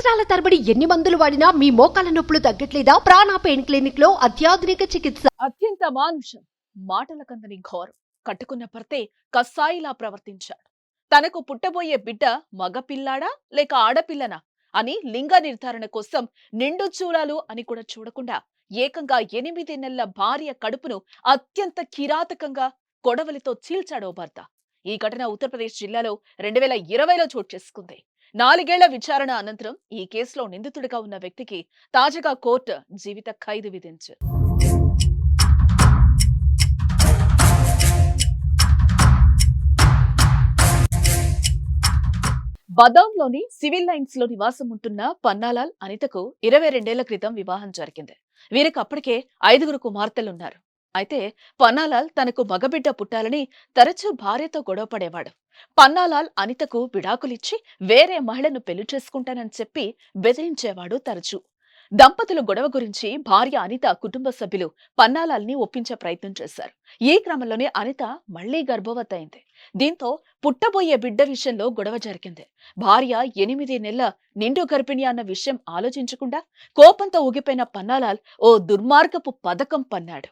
సంవత్సరాల తరబడి ఎన్ని మందులు వాడినా మీ మోకాల నొప్పులు తగ్గట్లేదా? ప్రాణ పెయిన్ క్లినిక్లో అత్యాధునిక చికిత్స. అత్యంత మానుషం. మాటల కందని ఘోరం. కట్టుకున్న భర్తే కసాయిలా ప్రవర్తించాడు. తనకు పుట్టబోయే బిడ్డ మగపిల్లాడా లేక ఆడపిల్లనా అని లింగ నిర్ధారణ కోసం నిండు చూలాలు అని కూడా చూడకుండా ఏకంగా ఎనిమిది నెలల భార్య కడుపును అత్యంత కిరాతకంగా కొడవలితో చీల్చాడో భర్త. ఈ ఘటన ఉత్తరప్రదేశ్ జిల్లాలో రెండు వేల ఇరవైలో చోటు చేసుకుంది. నాలుగేళ్ళ విచారణ అనంతరం ఈ కేసులో నిందితుడిగా ఉన్న వ్యక్తికి తాజాగా కోర్టు జీవిత ఖైదు విధించారు బదాంలోని సివిల్ లైన్స్లో నివాసం ఉంటున్న పన్నాలాల్ అనితకు ఇరవై రెండేళ్ళ క్రితం వివాహం జరిగింది. వీరికి అప్పటికే ఐదుగురు కుమార్తెలున్నారు. అయితే పన్నాలాల్ తనకు మగబిడ్డ పుట్టాలని తరచూ భార్యతో గొడవపడేవాడు పన్నాలాల్ అనితకు విడాకులిచ్చి వేరే మహిళను పెళ్ళి చేసుకుంటానని చెప్పి బెదిరించేవాడు తరచూ. దంపతుల గొడవ గురించి భార్య అనిత కుటుంబ సభ్యులు పన్నాలాల్ని ఒప్పించే ప్రయత్నం చేశారు. ఈ క్రమంలోనే అనిత మళ్ళీ గర్భవతయింది. దీంతో పుట్టబోయే బిడ్డ విషయంలో గొడవ జరిగింది. భార్య ఎనిమిది నెలల నిండు గర్భిణి అన్న విషయం ఆలోచించకుండా కోపంతో ఊగిపోయిన పన్నాలాల్ ఓ దుర్మార్గపు పథకం పన్నాడు.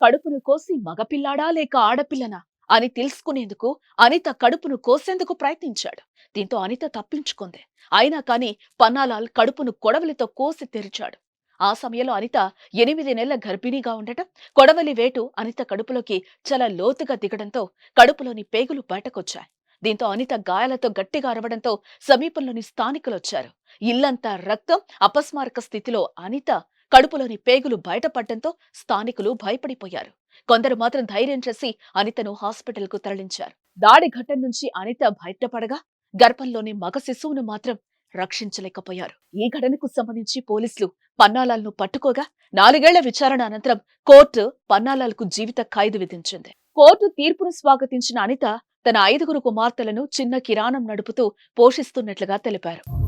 కడుపును కోసి మగపిల్లాడా లేక ఆడపిల్లనా? అని తెలుసుకునేందుకు అనిత కడుపును కోసేందుకు ప్రయత్నించాడు. దీంతో అనిత తప్పించుకుంది. అయినా కాని పన్నాలాల్ కడుపును కొడవలితో కోసి తెరిచాడు. ఆ సమయంలో అనిత ఎనిమిది నెలల గర్భిణీగా ఉండటం కొడవలి వేటు అనిత కడుపులోకి చాలా లోతుగా దిగడంతో కడుపులోని పేగులు బయటకొచ్చాయి. దీంతో అనిత గాయాలతో గట్టిగా అరవడంతో సమీపంలోని స్థానికులొచ్చారు. ఇల్లంతా రక్తం అపస్మారక స్థితిలో అనిత కడుపులోని పేగులు బయటపడటంతో స్థానికులు భయపడిపోయారు. కొందరు మాత్రం ధైర్యం చేసి అనితను హాస్పిటల్కు తరలించారు. దాడి ఘటన నుంచి అనిత బయటపడగా గర్భంలోని మగ శిశువును మాత్రం రక్షించలేకపోయారు. ఈ ఘటనకు సంబంధించి పోలీసులు పన్నాలాల్ను పట్టుకోగా నాలుగేళ్ళ విచారణ అనంతరం కోర్టు పన్నాలాలకు జీవిత ఖైదు విధించింది. కోర్టు తీర్పును స్వాగతించిన అనిత తన ఐదుగురు కుమార్తెలను చిన్న కిరాణం నడుపుతూ పోషిస్తున్నట్లుగా తెలిపారు.